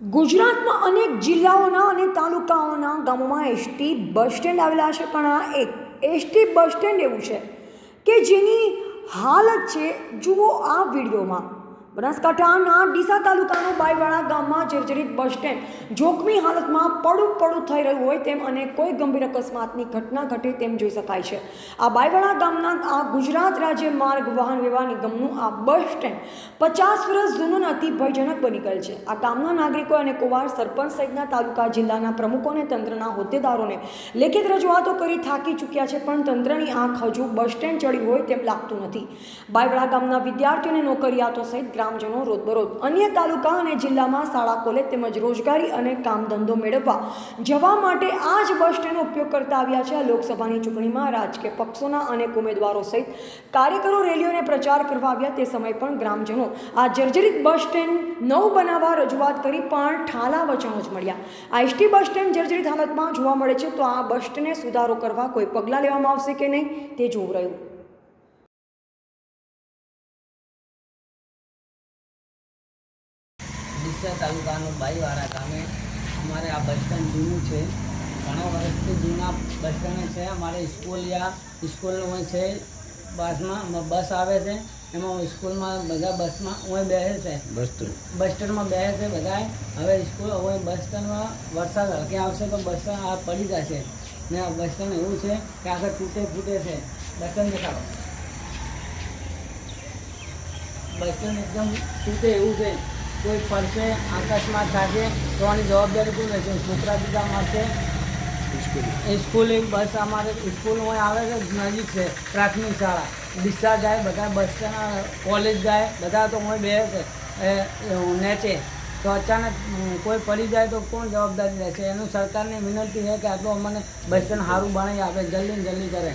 ગુજરાતમાં અનેક જિલ્લાઓના અને તાલુકાઓના ગામોમાં એસટી બસ સ્ટેન્ડ આવેલા છે, પણ આ એક એસટી બસ સ્ટેન્ડ એવું છે કે જેની હાલત છે, જુઓ આ વિડીયોમાં. બનાસકાંઠાના ડીસા તાલુકાનું બાયવાડા ગામમાં જર્જરિત બસ સ્ટેન્ડ જોખમી હાલતમાં પડું પડું થઈ રહ્યું હોય તેમ અને કોઈ ગંભીર અકસ્માતની ઘટના ઘટે તેમ જોઈ શકાય છે. આ બાયવાડા ગામના આ ગુજરાત રાજ્ય માર્ગ વાહન વ્યવહાર નિગમનું આ બસ સ્ટેન્ડ પચાસ વર્ષ જૂનું અતિ ભયજનક બની ગયેલ છે. આ ગામના નાગરિકો અને કુવાર સરપંચ સહિતના તાલુકા જિલ્લાના પ્રમુખો અને તંત્રના હોદ્દેદારોને લેખિત રજૂઆતો કરી થાકી ચૂક્યા છે, પણ તંત્રની આંખ હજુ બસ સ્ટેન્ડ ચડી હોય તેમ લાગતું નથી. બાયવાડા ગામના વિદ્યાર્થીઓને નોકરિયાતો સહિત ગ્રામજનો રોજબરોજ અન્ય તાલુકા અને જિલ્લામાં શાળા, કોલેજ તેમજ રોજગારી અને કામ ધંધો મેળવવા જવા માટે આ જ બસ સ્ટેન્ડનો ઉપયોગ કરતા આવ્યા છે. લોકસભાની ચૂંટણીમાં રાજકીય પક્ષોના અનેક ઉમેદવારો સહિત કાર્યકરો રેલીઓને પ્રચાર કરવા આવ્યા. તે સમયે પણ ગ્રામજનો આ જર્જરિત બસ સ્ટેન્ડ નવ બનાવવા રજૂઆત કરી, પણ ઠાલા વચનો જ મળ્યા. આ એસટી બસ સ્ટેન્ડ જર્જરિત હાલતમાં જોવા મળે છે. તો આ બસ સ્ટેન્ડને સુધારો કરવા કોઈ પગલાં લેવામાં આવશે કે નહીં, તે જોવું રહ્યું. ડીસા તાલુકાનું બાઈવાડા ગામે અમારે આ બસ સ્ટેન્ડ જૂનું છે. ઘણા વર્ષથી જૂના બસ સ્ટેન્ડ છે. અમારે સ્કૂલ યા સ્કૂલ હોય છે બસમાં. બસ આવે છે. એમાં સ્કૂલમાં બધા બસમાં હું બેસે છે. બસ સ્ટેન્ડમાં બેસે છે બધા હવે સ્કૂલ હવે બસ સ્ટેન્ડમાં વરસાદ હલકે આવશે તો બસ સ્ટેન્ડ આ પડી જશે. ને આ બસ સ્ટેન્ડ એવું છે કે આગળ તૂટે ફૂટે છે. બસ સ્ટેન્ડ દેખાડો. બસ સ્ટેન્ડ એકદમ તૂટે એવું છે. કોઈ પડશે અકસ્માત થશે તો આની જવાબદારી કોણ રહેશે? છોકરા બીજા મળશે સ્કૂલ. એક બસ અમારે સ્કૂલમાં આવે છે નજીક છે પ્રાથમિક શાળા. ડિસ્ચાર્જ જાય બધા બસ કોલેજ જાય બધા તો હું બે છે નેચે. તો અચાનક કોઈ પડી જાય તો કોણ જવાબદારી રહેશે? એનું સરકારને વિનંતી છે કે આટલું અમને બસ સ્ટેન્ડ સારું બનાવી આપે જલ્દી ને જલ્દી કરે.